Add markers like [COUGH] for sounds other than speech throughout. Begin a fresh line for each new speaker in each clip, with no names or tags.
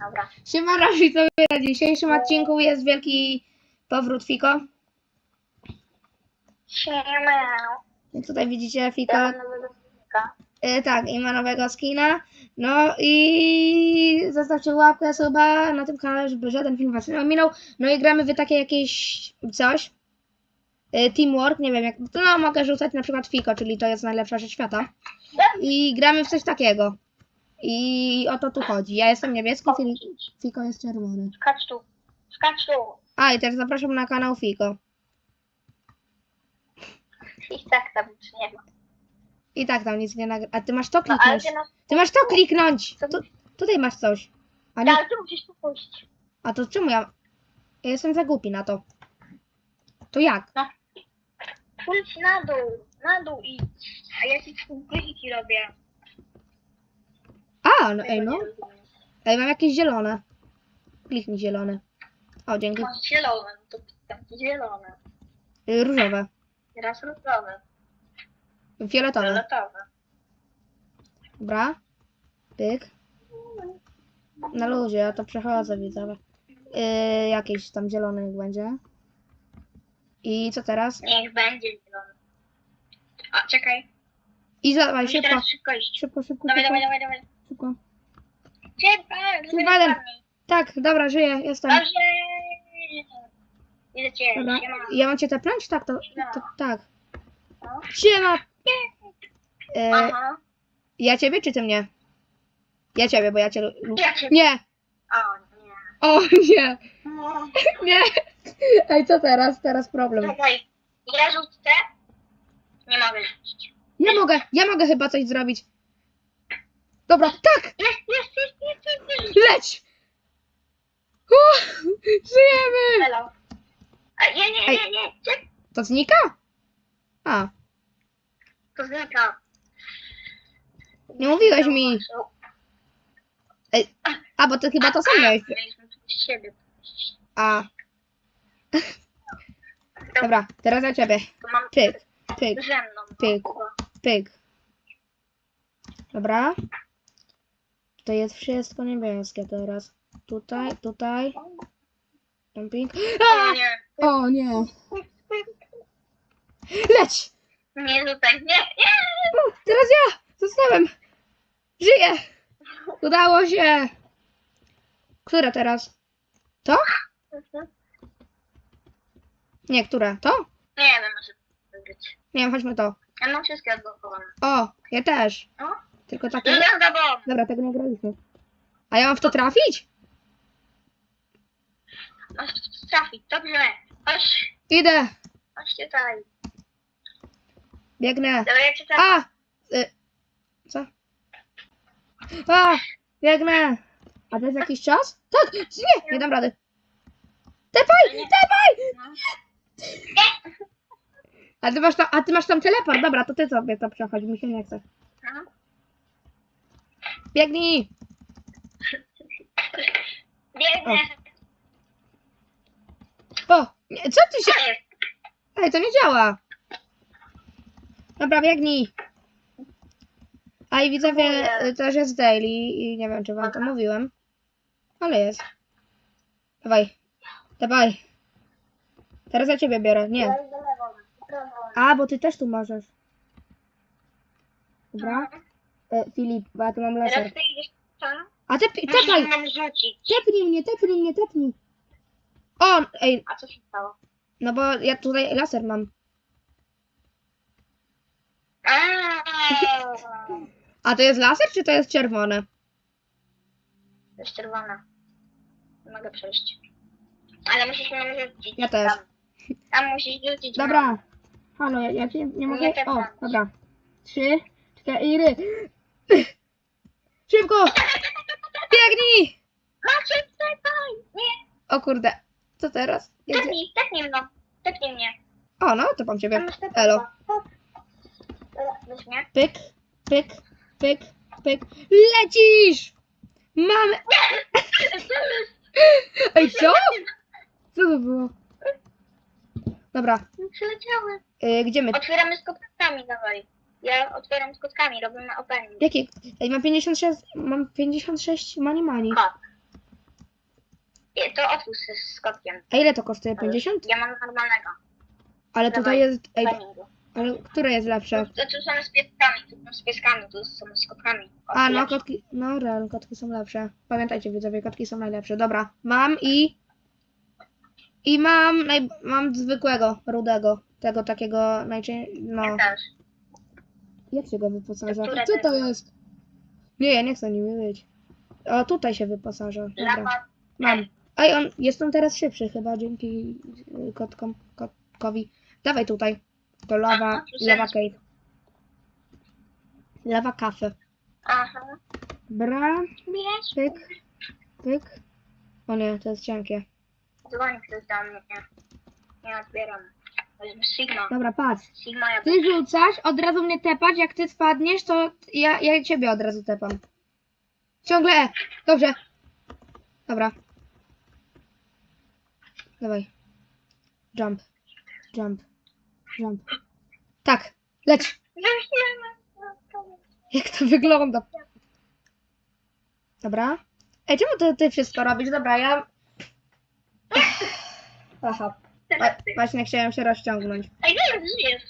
Dobra.
Siema Rafi, co na dzisiejszym odcinku jest wielki powrót Fiko.
Siema.
Tutaj widzicie
Ja
Fiko.
mam nowego filmika.
E, tak, i ma nowego skina. No i zostawcie łapkę suba na tym kanale, żeby żaden film was nie ominął. No i gramy w takie jakieś coś. E, teamwork, nie wiem jak. No mogę rzucać na przykład Fiko, czyli to jest najlepsza rzecz świata. I gramy w coś takiego. I o to tu chodzi. Ja jestem niebieski, Fili- Fiko jest czerwony.
Skacz tu. Skacz tu.
A i też zapraszam na kanał Fiko.
I tak tam nic nie ma.
I tak tam nic nie nagra. A ty masz to
No ale
kliknąć.
ty masz...
Ty masz to kliknąć. Tu, tutaj masz coś. A, nie,
Ale ty musisz tu pójść.
a to czemu ja. Ja jestem za głupi na to. To jak?
No. Pójdź na dół. Na dół idź. A ja ci pliki robię.
A, no ej no. Ej, mam jakieś zielone. Kliknij zielone. O, dzięki.
Masz zielone. To zielone.
Y, Różowe.
Teraz różowe.
Fioletowe.
Fioletowe.
Dobra. Pyk. Na luzie, ja to przechodzę, widzowie. Yy, jakieś tam zielone niech będzie. I co teraz?
Niech będzie zielony. A, czekaj.
I dawaj,
Musisz
szybko.
teraz szybko iść.
Szybko, szybko,
Dawaj,
szybko.
dawaj, dawaj, dawaj.
Szybko.
Spadnij.
Tak, dobra, żyję, jestem. Dobra. Ja mam cię tepnąć? Tak, to, to tak.
No.
Siema! E,
Aha.
ja ciebie czy ty mnie? Ja ciebie, bo ja cię... lu-
Ja cię...
Nie!
O, nie.
O, nie! [LAUGHS] Nie! Ej, co teraz? Teraz problem.
Czekaj, ja rzucę. Nie mogę rzucić.
Ja mogę, ja mogę chyba coś zrobić. Dobra, tak!
Jest, jest, jest, jest, jest, jest.
Leć! Uh, żyjemy!
Hello. A nie, nie, nie, nie. Czek,
To znika? A,
to znika.
nie mówiłeś mi. A, bo ty chyba to sam miałeś.
Mieliśmy tu z siebie.
A, dobra, teraz ja ciebie.
To mam
Pyk, pyk,
ze mną. no,
Pyk. Pyk. Dobra. To jest wszystko niebieskie teraz. Tutaj, tutaj. Jumping.
O
A!
nie.
O nie. Leć!
Nie rzucaj, nie, nie.
O, teraz ja! Zostałem! Żyję! Udało się! Które teraz? To? Nie, które? To?
Nie wiem, może to być.
Nie wiem, chodźmy to.
Ja mam wszystkie odblokowane.
O, ja też.
No.
Tylko takie...
Tobą.
Dobra, tego nie graliśmy. A ja mam w to trafić?
Masz trafić, dobrze. Chodź,
Idę!
chodźcie tutaj.
Biegnę.
Dobra, ja cię trafię.
A! Y, co? A! Biegnę! A to jest jakiś czas? Tak! Nie! Nie dam rady. Tepaj! Tepaj!
No.
A ty masz tam, a ty masz tam teleport. Dobra, to ty sobie to przechodź, mi się nie chce.
No.
Biegnij!
Biegnę.
O! Nie, co ty się... Ej, to nie działa. Dobra, biegnij. A i widzowie też jest daily i nie wiem, czy wam to mówiłem. Ale jest. Dawaj. Dawaj. Teraz ja ciebie biorę. Nie. A, bo ty też tu możesz. Dobra. E, Filip, bo ja tu mam laser.
Teraz ty idziesz tam.
A te, tepaj!
mam rzucić.
Tepnij mnie, tepnij mnie, tepnij. O, ej,
A co się stało?
no bo ja tutaj laser mam.
Aaaa. [LAUGHS]
A to jest laser, czy to jest czerwone?
To jest czerwona. Nie mogę przejść. Ale musisz ją rzucić.
Ja też.
Tam, tam musisz rzucić.
Dobra. Halo, ja, ja cię nie mogę.
Nie.
O, dobra. Trzy, cztery. Szybko! Biegnij!
Macie, czekaj! Nie,
O kurde. Co teraz? Jedzie.
tepnij, tepnij mną. Tepnij mnie.
O, no, to mam ciebie.
Tam masz.
Elo.
Mnie.
Pyk, pyk, pyk, pyk. Lecisz! Mamy. [LAUGHS] Ej, co? Co to było? Dobra,
Przyleciały.
y, gdzie my?
Otwieramy z kotkami, dawaj. Ja otwieram z kotkami, robimy opening.
Jakie? Ej, mam 56, mam 56 mani mani.
Kot. I To otwórz z, z kotkiem.
A ile to kosztuje? 50?
Ja mam normalnego.
Ale tutaj
Dawaj.
jest... Ej, ale które jest lepsze?
To, to są z pieskami, to są z pieskami, to są z kotkami.
A, no kotki... No, real, kotki są lepsze. Pamiętajcie, widzowie, kotki są najlepsze. Dobra, mam i... I mam... Naj... Mam zwykłego, rudego. Tego takiego najczęściej... No...
Ja też.
Jak się go wyposaża?
Które
Co to jest? Nie, ja nie chcę nim być. O, tutaj się wyposaża. Dobra.
Lapa.
Mam. Ej, on jest on teraz szybszy chyba dzięki y, kotkom, kotkowi. Dawaj tutaj. To lawa,
Aha,
lawa cave. Lawa kafe.
Aha.
Bra,
Bierz.
pyk, pyk. O nie, to jest cienkie.
Dzwoni ktoś do mnie. Nie, nie odbieram. Sigma.
Dobra, patrz.
Sigma ja
Ty rzucasz, od razu mnie tepać, jak ty spadniesz, to ja, ja ciebie od razu tepam. Ciągle E. Dobrze. Dobra. Dawaj. Jump. Jump. Jump. Tak. Leć. Jak to wygląda? Dobra. Ej, czemu ty, ty wszystko robisz? Dobra, ja... Aha. Wa- Właśnie chciałem się rozciągnąć.
Ej, nie, żyjesz.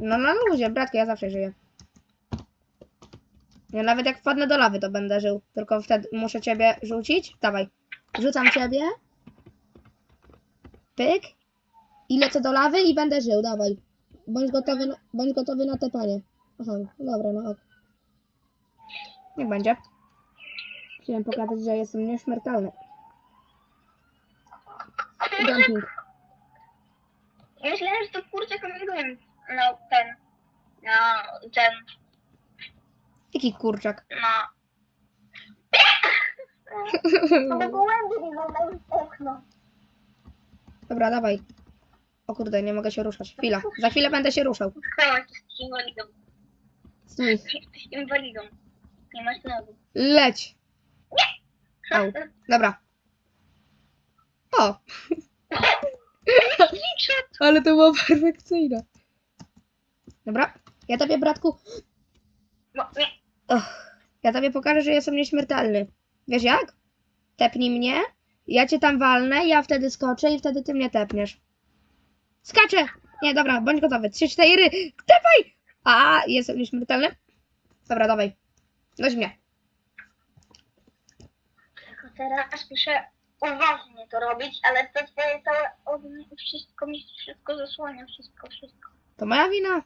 No na luzie, bratku, ja zawsze żyję. Ja nawet jak wpadnę do lawy, to będę żył. Tylko wtedy muszę ciebie rzucić. Dawaj. Rzucam ciebie. Pyk. I lecę do lawy i będę żył, dawaj. Bądź gotowy na, bądź gotowy na tepanie. Aha, dobra, no ok. Niech będzie. Chciałem pokazać, że jestem nieśmiertelny. Jumping.
Myślałem, że to kurczę komentuję. No, ten. No, ten.
Jaki kurczak.
No. [LAUGHS] No, bo gołębie wyglądają w okno.
Dobra, dawaj. O kurde, nie mogę się ruszać. Chwila. Za chwilę będę się ruszał.
Chwała, jesteś inwalidą.
Stój.
Jesteś inwalidą. Nie masz nogu.
Leć. Au. Dobra. O. [LAUGHS] ale to było [LAUGHS] perfekcyjne. Dobra. Ja tobie, bratku,
No, nie.
och, ja tobie pokażę, że jestem nieśmiertelny. Wiesz jak? Tepnij mnie, ja cię tam walnę, ja wtedy skoczę i wtedy ty mnie tepniesz. Skaczę! Nie, dobra, bądź gotowy. Trzy, cztery, tepaj! A, jestem nieśmiertelny. Dobra, dawaj. Weź mnie.
Tylko teraz muszę uważnie to robić, ale to twoje całe ognie wszystko mi wszystko zasłania, wszystko, wszystko.
To moja wina?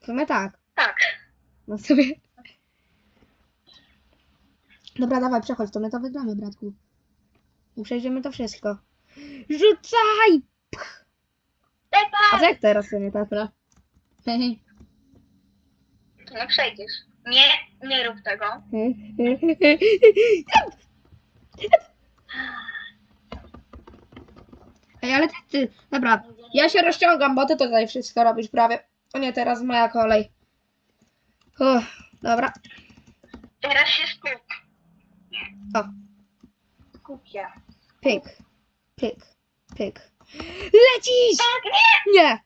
W sumie tak.
Tak.
No w sumie. Dobra, dawaj, przechodź, to my to wygramy, bratku. I przejdziemy to wszystko. Rzucaj! A
Pepa!
co jak teraz sobie tatra? Hej,
No przejdziesz. Nie, nie rób tego. [LAUGHS]
hej, hej, hej. Ej, ale ty, ty, dobra, ja się rozciągam, bo ty tutaj wszystko robisz prawie. O nie, teraz moja kolej. Uff, dobra,
Teraz się skup.
o,
Skup się.
pyk, pyk, pyk. Lecisz!
Tak, nie!
Nie!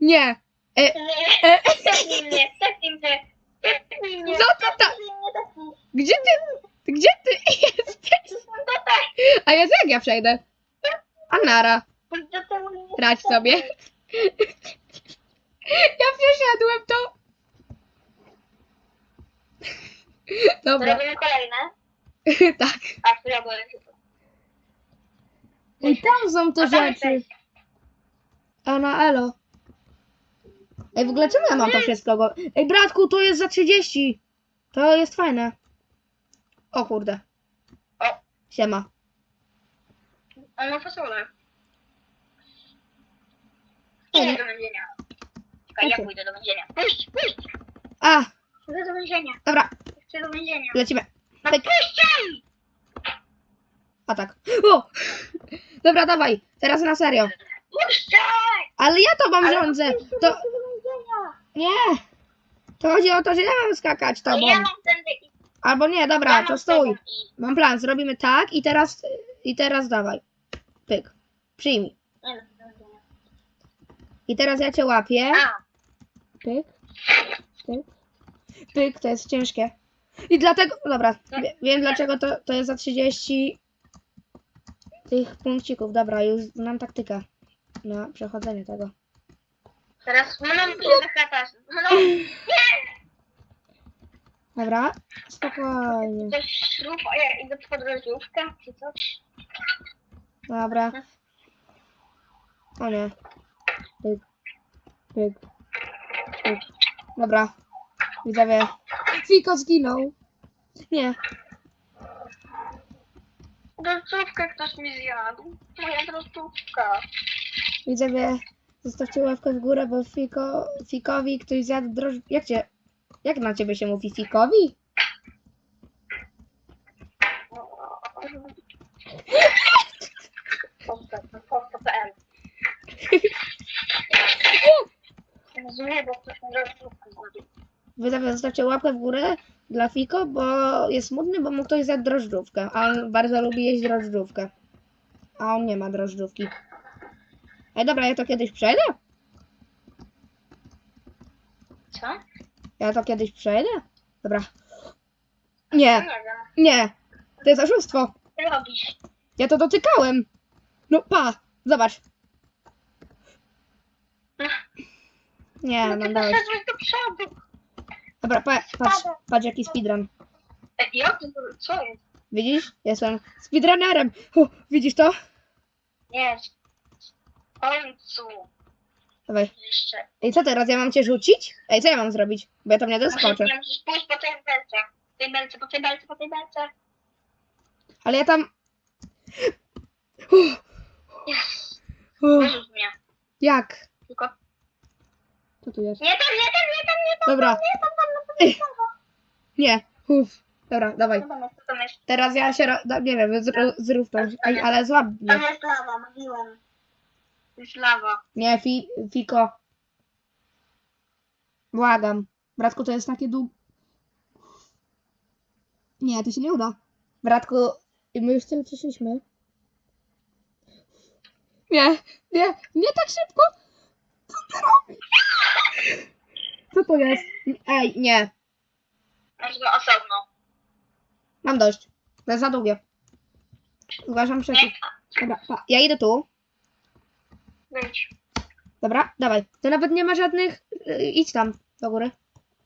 Nie! E,
Nie,
e,
tepnij mnie. Tepnij mnie.
No to tak.
Tepnij.
Gdzie ty? Gdzie ty [LAUGHS] jesteś?
No tak.
A ja jak ja przejdę? A nara. Radź sobie. Ja przeszedłem to. Dobra,
Robimy kolejne. [LAUGHS]
tak.
A.
I tam są te rzeczy. A na elo. Ej, w ogóle czemu ja mam to wszystko? Go- Ej, bratku, to jest za 30. To jest fajne. O kurde.
O.
Siema.
On ma fasolę. Idę do więzienia. Czekaj, ja
Okej.
pójdę do więzienia. Puść, puść!
A,
Chcę do więzienia.
dobra,
Chcę do więzienia.
lecimy.
No puszczaj!
A tak. O! Dobra, dawaj. Teraz na serio.
Puszczaj!
Ale ja to mam
Ale
rządzę. To...
chcę do więzienia.
Nie. To chodzi o to, że ja mam skakać
Ale
tobą.
ja mam tędy i...
Albo nie,
ja
dobra,
mam
to stój.
tędy i-
Mam plan, zrobimy tak i teraz, i teraz dawaj. Pyk. Przyjmij. I teraz ja cię łapię. Pyk. Pyk. Pyk, to jest ciężkie. I dlatego, dobra, wie, wiem dlaczego to, to jest za 30 tych punkcików. Dobra, już znam taktykę na przechodzenie tego.
Teraz mną się. Mną.
Dobra, spokojnie.
Coś śrub, a ja idę pod rozrywkę, czy coś.
Dobra. O nie. Pyk, pyk, pyk. Dobra. Widzowie. Fiko zginął. Nie.
Drożdżówkę ktoś mi zjadł. Moja drożdżówka.
Widzowie, zostawcie łapkę w górę, bo Fiko, Fikowi ktoś zjadł droż... Jak cię... Jak na ciebie się mówi? Fikowi?
Posta.pl Rozumiem, bo ktoś mi drożdżówkę zrobił.
Widzowie, zostawcie łapkę w górę dla Fiko, bo jest smutny, bo mu ktoś zjadł drożdżówkę. A on bardzo lubi jeść drożdżówkę. A on nie ma drożdżówki. Ej, dobra, ja to kiedyś przejdę?
Co?
Ja to kiedyś przejdę? Dobra.
Nie
Nie,
wiem.
nie. To jest oszustwo.
Co robisz?
Ja to dotykałem. No pa, zobacz. Nie,
No
no
ty
dałeś.
poszedłeś do przodu.
Dobra, pa, patrz, patrz jaki speedrun.
Jak to... Co jest?
Widzisz? Jestem speedrunnerem. O, widzisz to?
Nie. W końcu.
Dawaj.
Jeszcze.
Ej, co teraz? Ja mam cię rzucić? Ej, co ja mam zrobić? Bo ja tam nie doskoczę.
nie, musisz pójść po tej belce. Po tej belce, po tej belce, po tej belce.
Ale ja tam... Uff,
Yes.
uff.
Wyrzuć mnie.
Jak?
Tylko...
Co tu jest?
Nie tam, nie tam, nie tam, nie tam.
Dobra.
Nie tam, tam, tam.
Nie. Uff. Dobra, dawaj.
Tam jest, co tam jest?
Teraz ja się... ro- da- Nie wiem, zr- zrób to. Ale złap mnie.
Tam jest lawa, mówiłem. To jest lawa.
Nie, fi, Fiko. Błagam. Bratku, to jest takie dług... Nie, to się nie uda. Bratku, my już tyle przeszliśmy. Nie, nie, nie tak szybko. Co ty robisz? Co to jest? Ej, nie.
Możemy osobno.
Mam dość. To jest za długie. Zgłaszam przeciw.
Nie,
Dobra, pa. ja idę tu.
wyjdź.
Dobra, dawaj. To nawet nie ma żadnych... y, Idź tam, do góry.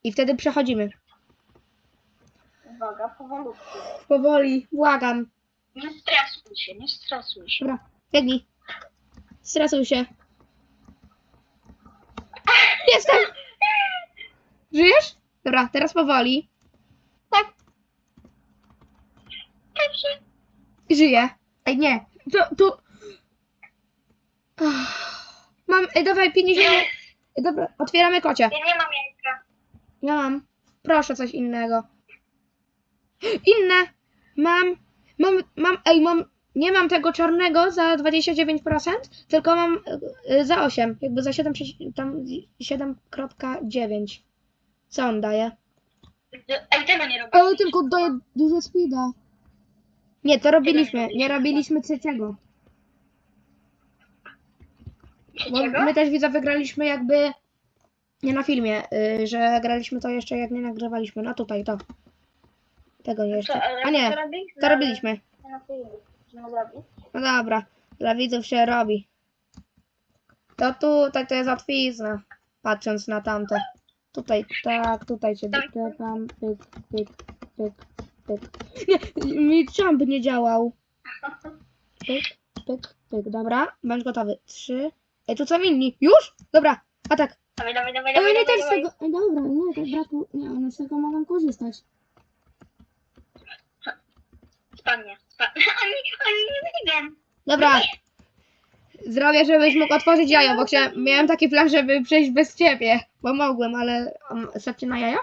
I wtedy przechodzimy.
Uwaga, powolutku.
Powoli, błagam.
Nie stresuj się, nie stresuj się.
Dobra, biegnij. Stresuj się. Jestem! Żyjesz? Dobra, teraz powoli.
Tak. Dobrze.
Żyję. Ej, nie. To, to... Mam, ej, dawaj, 50...
Nie,
Ej, dobra, otwieramy kocie.
ja nie mam jajka.
Ja mam. Proszę coś innego. Inne. Mam. Mam, mam, ej, mam. Nie mam tego czarnego za 29%, tylko mam y, za 8, jakby za 7, przeci- tam 7.9. Co on daje?
Ej, tego nie robię.
Ale tylko daje dużo speeda. Nie, to robiliśmy. Nie robiliśmy trzeciego. Bo my też widzę, wygraliśmy jakby. Nie na filmie, y, że graliśmy to jeszcze jak nie nagrywaliśmy. No tutaj to. Tego nie
Co,
jeszcze. A nie,
to robiliśmy, zrobić?
No dobra, dla widzów się robi. To tutaj to jest łatwizna, patrząc na tamte. Tutaj, tak, tutaj się
Tak.
dotykam, pyk, pyk, pyk, pyk. Nie, mi jump nie działał. Pyk, pyk, pyk, dobra, bądź gotowy. Trzy. Ej, tu są inni. Już? Dobra, a tak.
Dawaj, dawaj, dawaj, dawaj, dawaj,
też
dawaj.
tego, dobra, nie, to bratku, nie, one z tego mogą korzystać.
Spadnie. Oni, [LAUGHS] oni nie wyjdą.
Dobra. Zrobię, żebyś mógł otworzyć jajo, bo chciałem, miałem taki plan, żeby przejść bez ciebie. Bo mogłem, ale stawcie na jajo?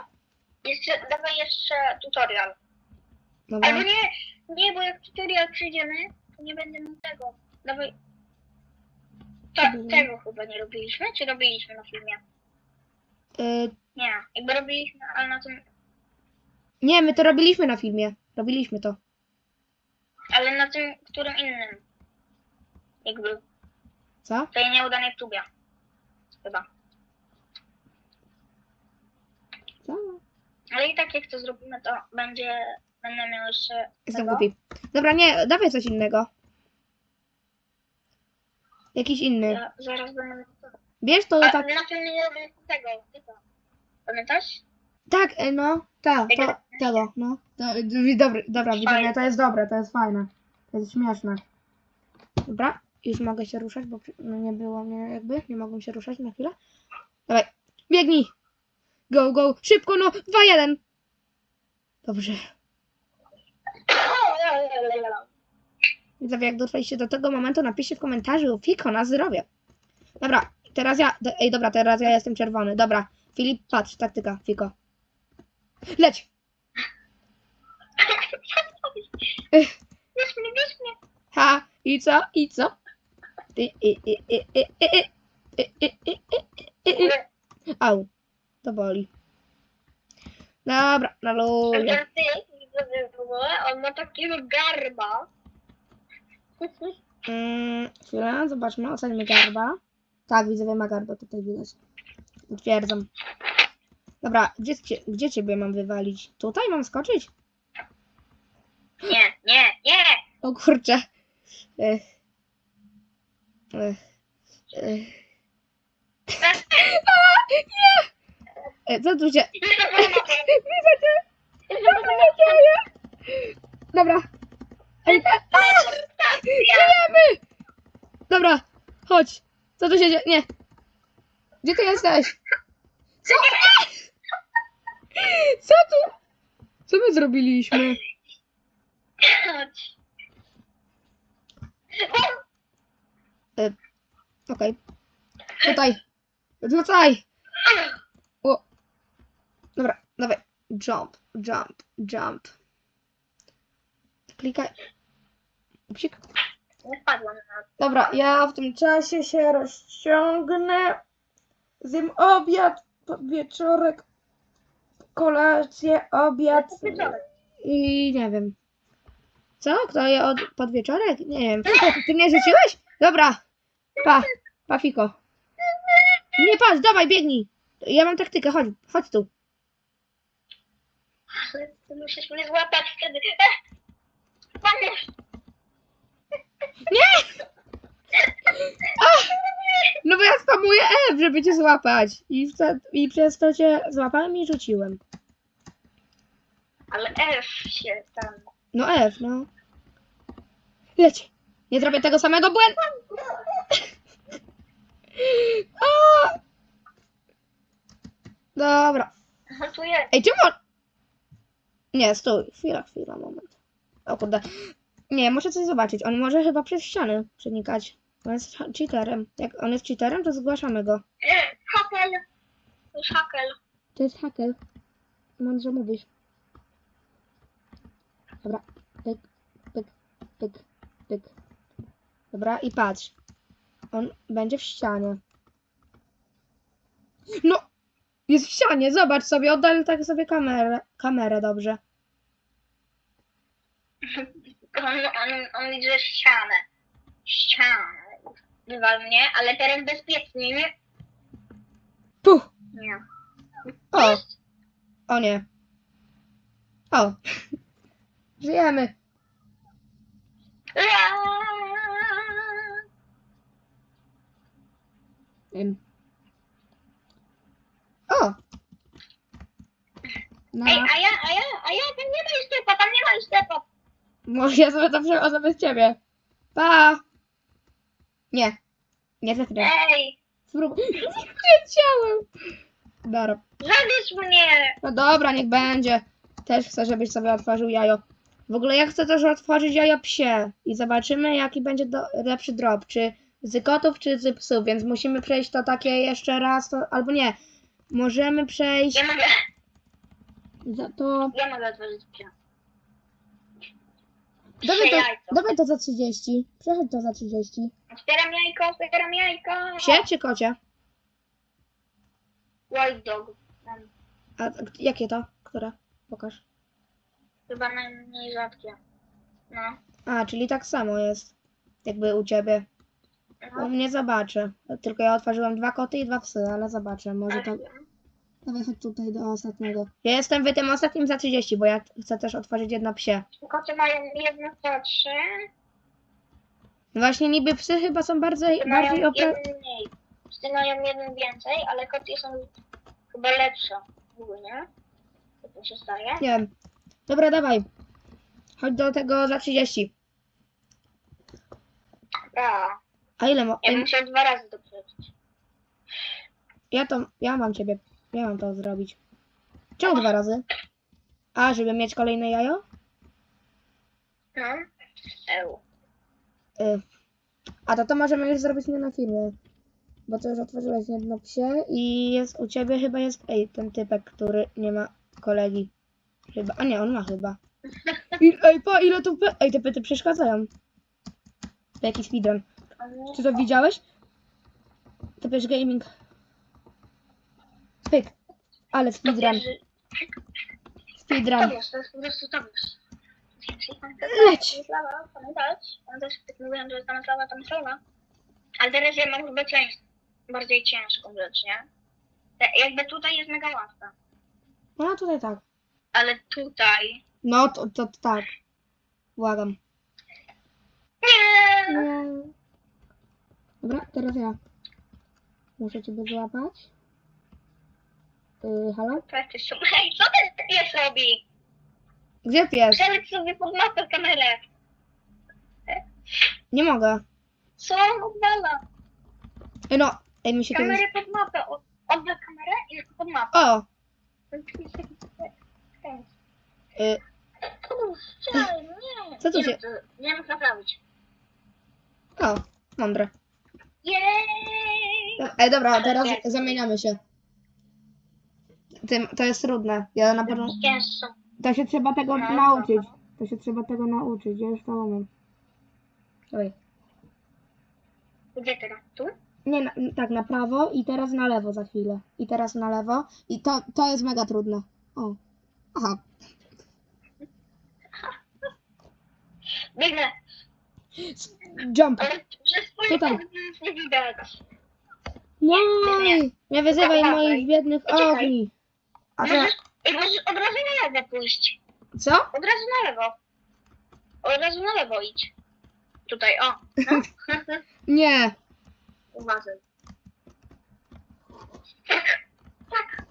Jeszcze, dawaj jeszcze tutorial.
Dobra.
Albo nie, nie, bo jak tutorial przyjdziemy, to nie będę mógł tego. Dawaj. To,
Mhm.
tego chyba nie robiliśmy, czy robiliśmy na filmie?
Y,
Nie, jakby robiliśmy, ale na tym,
nie, my to robiliśmy na filmie. Robiliśmy to.
Ale na tym, którym innym. Jakby,
Co?
tej nieudanej próbie. Chyba.
Co?
Ale i tak jak to zrobimy, to będzie... Będę miał jeszcze
Jestem
tego.
głupi. Dobra, nie, dawaj coś innego. Jakiś inny.
Ja zaraz będę.
Wiesz, to
A,
tak...
na tym nie robię tego, tego. Pamiętasz?
Tak, e, no, tak, to, tego, no. To, dobra, dobra, widzę, to jest dobre, to jest fajne. To jest śmieszne. Dobra, już mogę się ruszać, bo no, nie było mnie jakby, nie mogłem się ruszać na chwilę. Dawaj, biegnij! Go, go, szybko, no, 2-1! Dobrze. Widzowie, jak dotrwaliście do tego momentu, napiszcie w komentarzu Fiko na zdrowie. Dobra, teraz ja. Ej, dobra, teraz ja jestem czerwony. Dobra, Filip, patrz, taktyka, Fiko. Leć!
Bierz mnie, bierz mnie.
ha, i co? I co? I, i, i, i, i, i, i, i, i, i, i, i. Au, to boli. Dobra, na luzie.
Ty, widzowie w ogóle, on ma takiego garba.
Mm, chwilę, zobaczmy, ocenimy garba. Tak, widzowie ma garba, tutaj widać. Potwierdzam. Dobra, gdzie, cie, gdzie ciebie mam wywalić? Tutaj mam skoczyć?
Nie, nie, nie.
O kurczę. Ech. Ech. Ech. [LAUGHS] A, nie! E, Co tu się... [LAUGHS] Widzę cię! Co tu się dzieje? Dobra. Ej, a! Żyjemy! Dobra, chodź. Co tu się dzieje? Nie. Gdzie ty jesteś? Co? Co tu? Co my zrobiliśmy?
Chodź.
E, Okej. Tutaj. Rzucaj! O. Dobra, dawaj. Jump, jump, jump. Klikaj. Psik. Dobra, ja w tym czasie się rozciągnę. Zjem obiad, wieczorek, kolację, obiad i nie wiem. Co? Kto je od podwieczorek? Nie wiem. [LAUGHS] Ty mnie rzuciłeś? Dobra. Pa. Pa Fiko. Nie patrz, dawaj, biegnij. Ja mam taktykę, chodź, chodź tu.
Ale ty musisz mnie złapać wtedy. [LAUGHS] Pomóż!
Nie! Ach! No bo ja spamuję F, żeby cię złapać. I, wtedy, I przez to cię złapałem i rzuciłem.
Ale F się tam...
No F, no. Leć. Nie zrobię tego samego błędu. A! Dobra. Ej, czemu on... Nie, stój. Chwila, chwila, moment. O kurde. Nie, muszę coś zobaczyć. On może chyba przez ściany przenikać. On jest cheaterem. Jak on jest cheaterem, to zgłaszamy go.
Hakel. To jest hakel.
To jest hacker. Mądrze mówisz. Dobra. Pyk, pyk, pyk, pyk. Dobra, i patrz. On będzie w ścianie. No! Jest w ścianie, zobacz sobie, oddal tak sobie kamerę, kamerę dobrze. [LAUGHS]
On, on, on widzi ścianę. Ścianę. Wywal mnie, ale teraz bezpiecznie, nie?
Puh!
Nie.
O! O nie. O! [LAUGHS] Żyjemy. Ym. O! No,
Ej, a ja, a ja, a ja, tam nie ma stepa, tam nie ma stepa.
Może ja sobie to przechodzę bez ciebie. Pa! Nie. Nie zakręć.
Ej,
Spróbuj. [LAUGHS] Nie chciałem. Dobra.
zabierz mnie.
No dobra, niech będzie. Też chcę, żebyś sobie otworzył jajo. W ogóle ja chcę też otworzyć jajo psie i zobaczymy, jaki będzie do, lepszy drop. Czy z kotów, czy z psów, więc musimy przejść to takie jeszcze raz, to, albo nie. Możemy przejść
Ja mogę,
za to.
ja mogę otworzyć psia.
Dawaj to,
jajko.
dawaj to za 30. Przechodź to za 30.
Otwieram jajko, otwieram jajko.
Psie czy kocie?
White dog. Tam,
A t- jakie to? Które? Pokaż.
chyba najmniej rzadkie. No.
A, czyli tak samo jest. Jakby u ciebie. U
no.
mnie zobaczę. Tylko ja otworzyłam dwa koty i dwa psy, ale zobaczę. Może to. Dawaj, chodź tutaj do ostatniego. Ja jestem w tym ostatnim za 30, bo ja chcę też otworzyć jedno psie.
Koty mają jedno, dwa, trzy.
Właśnie niby psy chyba są bardzo,
Koty mają
bardziej opra...
jeden mniej. Psy mają jeden więcej, ale koty są chyba lepsze. Ogólnie. Się?
Nie wiem. Dobra, dawaj. Chodź do tego za 30.
Dobra.
A ile mo...
Ja bym musiał dwa razy to przejść.
Ja to... Ja mam ciebie. Ja mam to zrobić. Czemu dwa razy? A, żeby mieć kolejne jajo?
No. Eł.
Y. A to to możemy już zrobić nie na filmie. Bo to już otworzyłeś jedno psie i jest u ciebie chyba jest... Ej, ten typek, który nie ma kolegi. Chyba. A nie, on ma chyba. [LAUGHS] I, ej, pa, ile tu... Pe... Ej, te pyty przeszkadzają. To jaki speedrun. Czy to widziałeś? To wiesz gaming. Pyk. Ale speedrun. Speedrun.
wiesz, to jest po prostu to wiesz.
Leć.
Lawa, pamiętać? Pamiętasz, jak mówiłem, że jest tam lawa, tam lawa? Ale teraz ja mam chyba cięż, bardziej ciężką rzecz, nie? Te- Jakby tutaj jest mega łatwa.
No tutaj tak.
Ale tutaj...
No to, to, to tak. Błagam.
Nie!
Nie. Dobra, teraz ja. Muszę ciebie złapać. Yy, halo?
Są- Hej, co ten pies robi?
Gdzie pies?
Przeleć sobie pod mapę kamerę.
Nie mogę.
Co on odwala?
Ej, no. Ej, mi się.
Kamerę pod mapę. Od- Oddal kamerę i pod mapę.
O! Yy,
Kurczę, nie.
Co tu się-
co- Nie wiem, jak naprawić.
o, mądre.
Jej!
Ej, dobra, teraz zamieniamy się. Tym, to jest trudne. Ja na pewno... To się trzeba tego
No,
nauczyć. To się trzeba tego nauczyć. Ja już to umiem. Oj.
Gdzie teraz? Tu?
Nie, na, tak, na prawo i teraz na lewo za chwilę. I teraz na lewo. I to, to jest mega trudne. O. Aha. [LAUGHS]
Biegnę.
Jump.
Ale przez
Tutaj.
nic nie widać.
Nie,
nie.
wyzywaj moich biednych ogni. A co?
Możesz, od razu na lewo pójść.
Co?
Od razu na lewo. Od razu na lewo idź. Tutaj, o. No. [LAUGHS]
Nie.
Uważaj. Tak. Tak.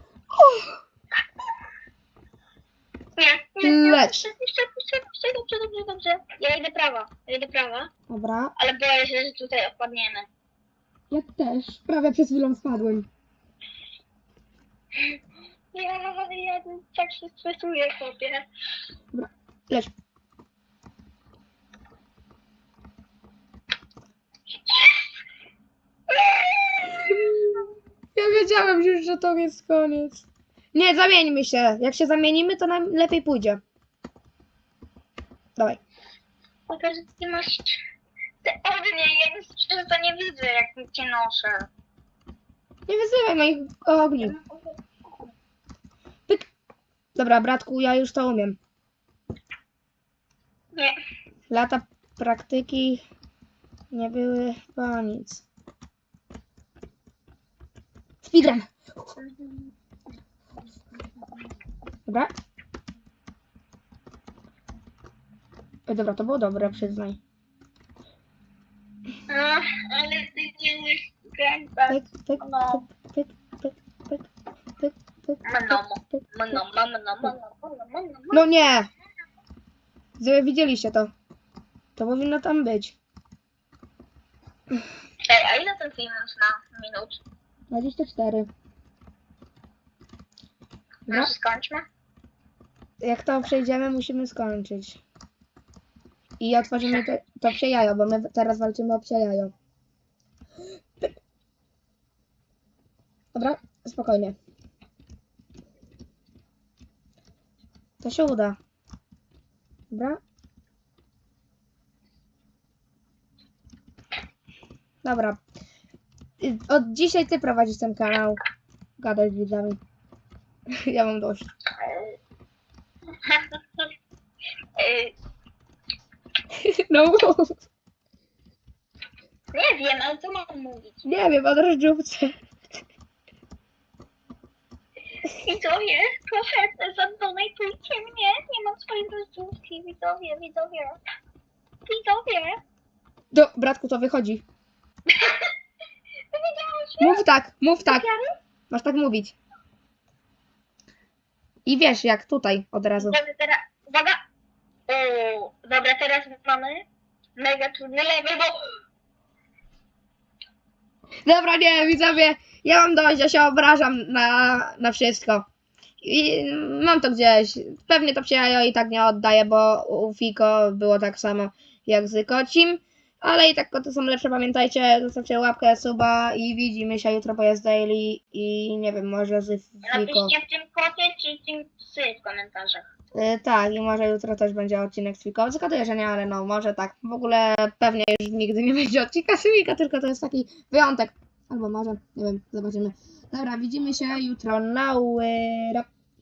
Nie, nie, nie.
Leć.
Jeszcze, jeszcze, jeszcze, jeszcze, dobrze, dobrze, dobrze. Ja idę prawo, ja idę prawo,
Dobra.
ale boję się, że tutaj odpadniemy.
Ja też. Prawie przed chwilą spadłem.
Ja, ja tak się stresuję sobie.
Leć. Ja wiedziałem już, że to jest koniec. Nie, zamieńmy się. Jak się zamienimy, to nam lepiej pójdzie. Dawaj.
Pokaż, ty masz te ognie, ja nic szczerze to nie widzę, jak cię noszę.
Nie wyzywaj moich ogni. Dobra, bratku, ja już to umiem.
Nie.
Lata praktyki nie były po nic. Speedrun. Dobra. E, dobra, to było dobre, przyznaj.
No, ale ty nie umiesz kręcać.
Pyk, pyk,
No.
pyk, pyk, pyk, pyk, pyk, pyk,
Mno,
pyk, pyk.
mno, mno, mno,
No nie! Wy widzieliście to. To powinno tam być.
Ej, a ile ten film na minut?
24.
No,
No,
skończmy.
jak to przejdziemy, musimy skończyć. I otworzymy te, to psie jajo, bo my teraz walczymy o psie jajo. Dobra, spokojnie. To się uda. Dobra. Dobra. Y, Od dzisiaj ty prowadzisz ten kanał. Gadaj z widzami. [LAUGHS] Ja mam dość. [LAUGHS] No,
Nie wiem, ale co mam mówić?
nie wiem, o drożdżówce.
Widzowie, proszę, zadonajtujcie mnie. Nie mam swojej rozrzucki, widzowie, widzowie. Widzowie.
Do, bratku, to wychodzi. [LAUGHS] Mów tak, mów tak. Masz tak mówić. I wiesz, jak tutaj od razu.
Dobra, teraz, uwaga. O, dobra, teraz mamy mega trudny level, bo...
Dobra, nie, widzowie, ja mam dość, ja się obrażam na, na wszystko. I mam to gdzieś. Pewnie to ja i tak nie oddaję, bo u Fiko było tak samo jak z Kocim. Ale i tak koty są lepsze, pamiętajcie, zostawcie łapkę, suba i widzimy się jutro, bo jest daily i nie wiem, może z Fiko.
Napiszcie w tym koty czy w tym psy w komentarzach.
Y, tak, i może jutro też będzie odcinek z. Zgaduję, że nie, ale no, może tak. W ogóle pewnie już nigdy nie [LAUGHS] będzie odcinka z tylko to jest taki wyjątek. Albo może, nie wiem, zobaczymy. Dobra, widzimy się jutro na Łyra.